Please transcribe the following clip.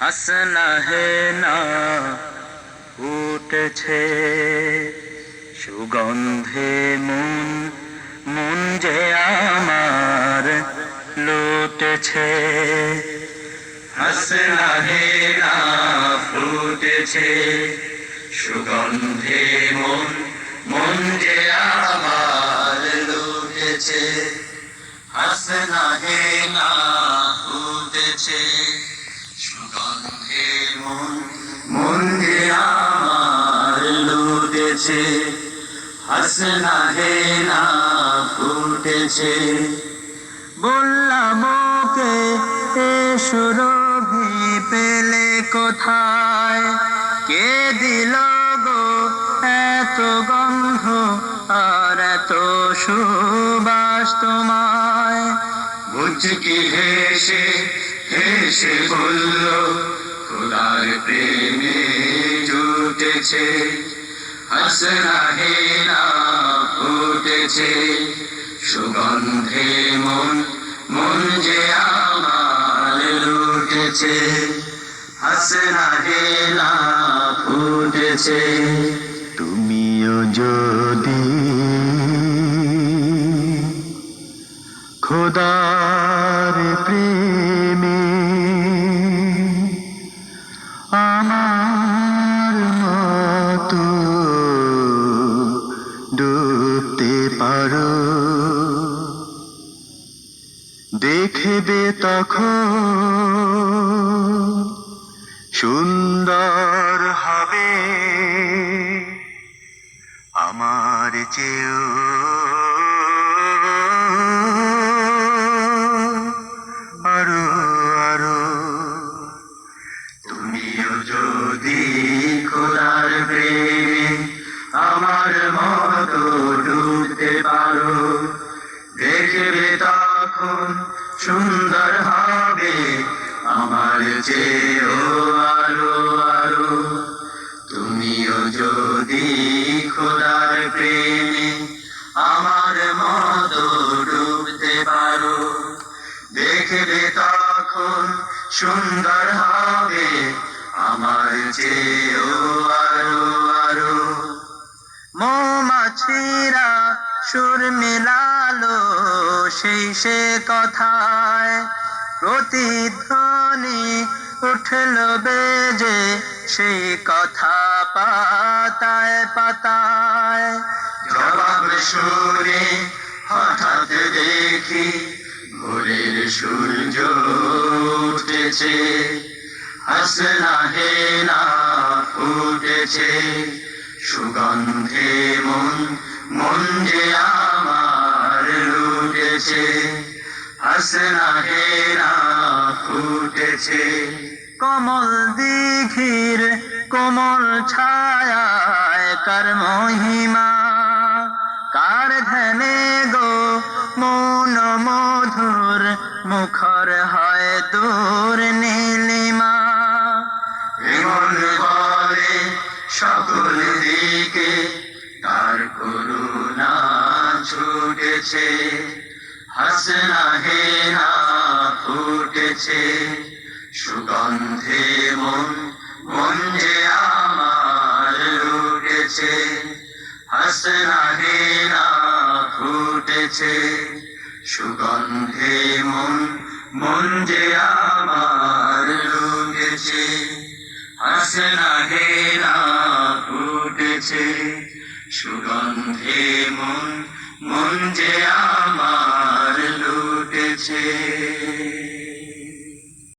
হাসনা হে না, উঠেছে সুগন্ধে মন মন যে আমার লুটেছে। হাসনা হে না ফুটেছে সুগন্ধে মন মন যে আমার লুটেছে। হাসনা হে না ফুটেছে সুগন্ধে মন মন আমার লুটেছে। হাসনা হে না ফুটেছে। বললাম, ওকে সুরভি পেলে কোথায়? কে দিল গো এত গন্ধ আর এত সুবাস তোমায়? মুচকি হেসে হেসে বলল খোদার প্রেমে জুটেছে হাসনা হে না ফুটেছে সুগন্ধে মন মন যে আমার লুটেছে হাসনা হে ফুটেছে তুমিও যদি খোদার প্রেমে দেখবে তখন সুন্দর হবে। আমার চেয়েও আরও আরও। তুমিও যদি খোদার প্রেমে আমার মতো ডুবতে পারো, দেখবে তখন সুন্দর হবে। আমার চেয়েও আরও আরও। তুমিও যদি খোদার প্রেমে আমার মতো ডুবতে পারো, দেখবে তখন সুন্দর হবে। আমার চেয়েও আরও আরও। মৌমাছিরা সুর মিলালো সেই সে কথায় প্রতিধ্বনি উঠল বেজে, সেই কথা পাতায় পাতায়। জবাব সুরে হঠাৎ দেখি ভোরের সূর্য উঠেছে। হাসনা হে না ফুটেছে, সুগন্ধে মন মন যে আমার লুটেছে হাসনা হে না ফুটেছে। কমল দিঘির কোমল ছায়ায় কার মহিমা, কার ধ্যানে গো মন মধুর মুখর হয় দূর নীলিমা। এমন বলে সকল দিকে তার করুণা ছুটেছে। হাসনা হে না ফুটেছে, সুগন্ধে মন মন যে আমার লুটেছে। হাসনা হে না ফুটেছে, সুগন্ধে মন মন যে আমার লুটেছে। হাসনা হে ফুটেছে, সুগন্ধে মন মন যে আমার লুটেছে।